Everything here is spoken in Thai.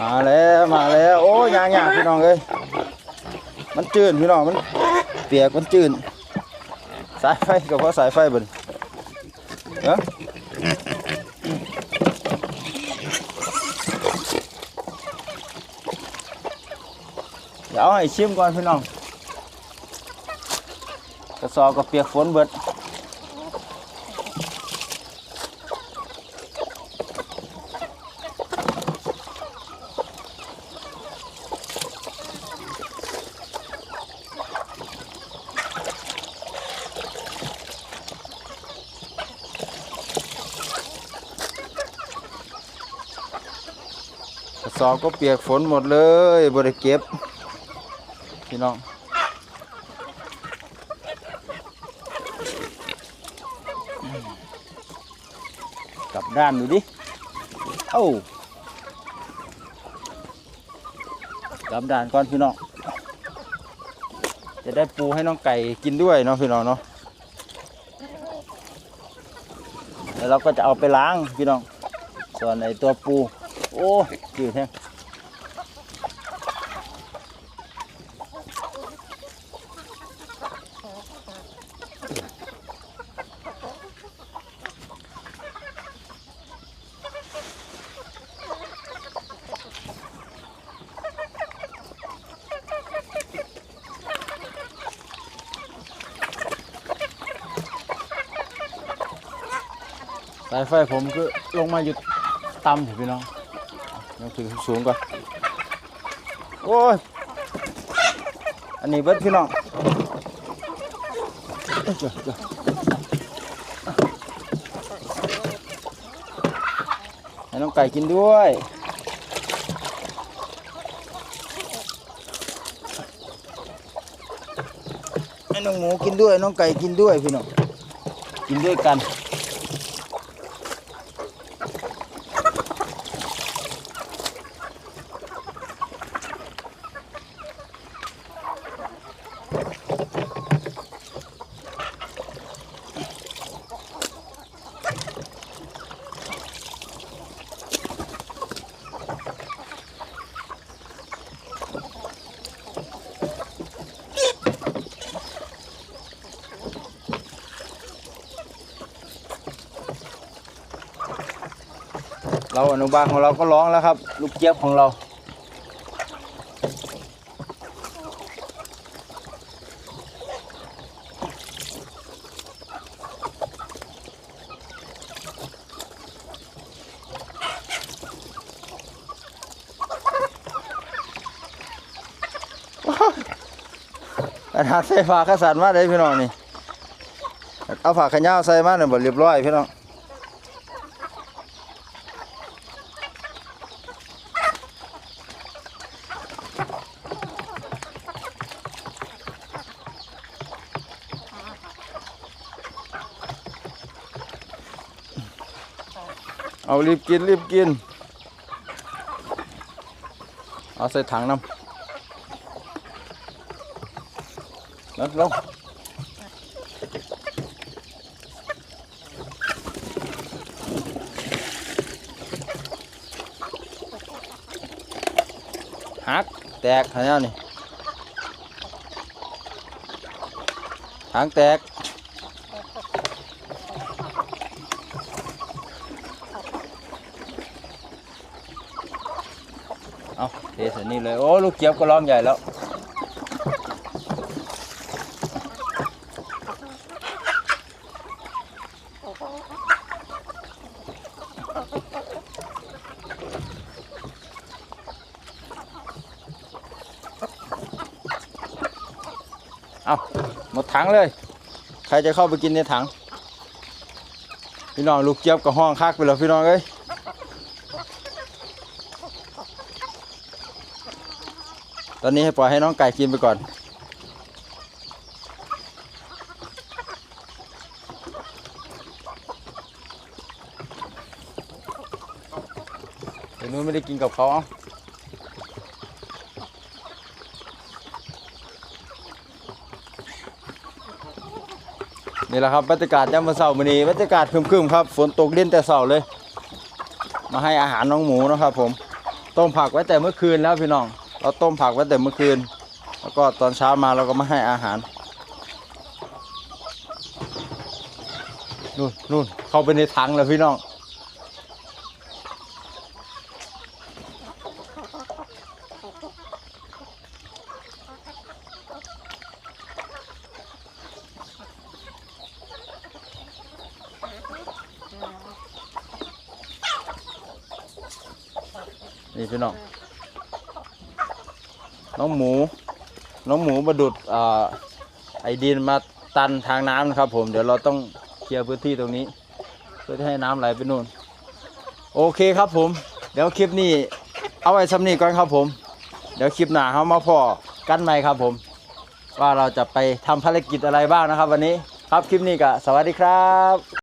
มาแล้วมาแล้วโอ้ยางยางพี่น้องเอ้ยมันจืดพี่น้องมันเปียกมันจืดสายไฟกับเพราะสายไฟบ่นเนาะเดี๋ยวให้ชิมก่อนพี่น้องกระสอบกับเปียกฝนเบิด กระสอบก็เปียกฝนหมดเลยบริเก็บ พี่น้องกลับด้านดูดิ เอ้ากลับด้านก่อนพี่น้อง จะได้ปูให้น้องไก่กินด้วยเนาะพี่น้องเนาะแล้วเราก็จะเอาไปล้างพี่น้อง ส่วนไอตัวปู โอ้จืดแท้งสายไฟผมคือลงมาอยู่ต่ำเถอะพี่น้อง ยังถึงสูงก่อนโอ้ย อันนี้เบิดพี่น้องให้น้องไก่กินด้วยให้น้องหมูกินด้วย น้องไก่กินด้วยพี่น้อง กินด้วยกัน เราอนุบาลของเราก็ร้องแล้วครับ ลูกเจี๊ยบของเรา ขนาดใส่ฝากระสันมาได้พี่น้องนี่ เอาฝากขยาวใส่มาเนี่ยบดเรียบร้อยพี่น้อง เอารีบกินรีบกิน เอาใส่ถังน้ำลดลงหักแตกเห็นแล้วนี่หางแตก เอาเทใส่นี่เลย โอ้ ลูกเจี๊ยบก็ร้องใหญ่แล้ว เอาหมดถังเลย ใครจะเข้าไปกินในถัง พี่น้องลูกเจี๊ยบกับห้องคักไปแล้วพี่น้องเอ้ย ตอนนี้ให้ปล่อยให้น้องไก่กินไปก่อน เดี๋ยวนู้นไม่ได้กินกับเขาเอนี่แหละครับบรรยากาศยามมื้อเช้ามื้อนี้บรรยากาศครึมๆครับ ฝนตกเล่นแต่เช้าเลย มาให้อาหารน้องหมูนะครับผม ต้มผักไว้แต่เมื่อคืนแล้วพี่น้อง เราต้มผักไว้แต่เมื่อคืน แล้วก็ตอนเช้ามาเราก็มาให้อาหารนู่นนู่นเข้าไปในถังแล้วพี่น้องนี่พี่น้อง น้องหมู น้องหมูมาดุดไอดินมาตันทางน้ำนะครับ ผมเดี๋ยวเราต้องเคลียร์พื้นที่ตรงนี้ เพื่อที่ให้น้ำไหลไปนู่น โอเคครับผม เดี๋ยวคลิปนี้ เอาไว้สำนีก่อนครับผม เดี๋ยวคลิปหน้าเขามาพอกันใหม่ครับผม ว่าเราจะไปทำภารกิจอะไรบ้างนะครับ วันนี้ครับคลิปนี้ก็สวัสดีครับ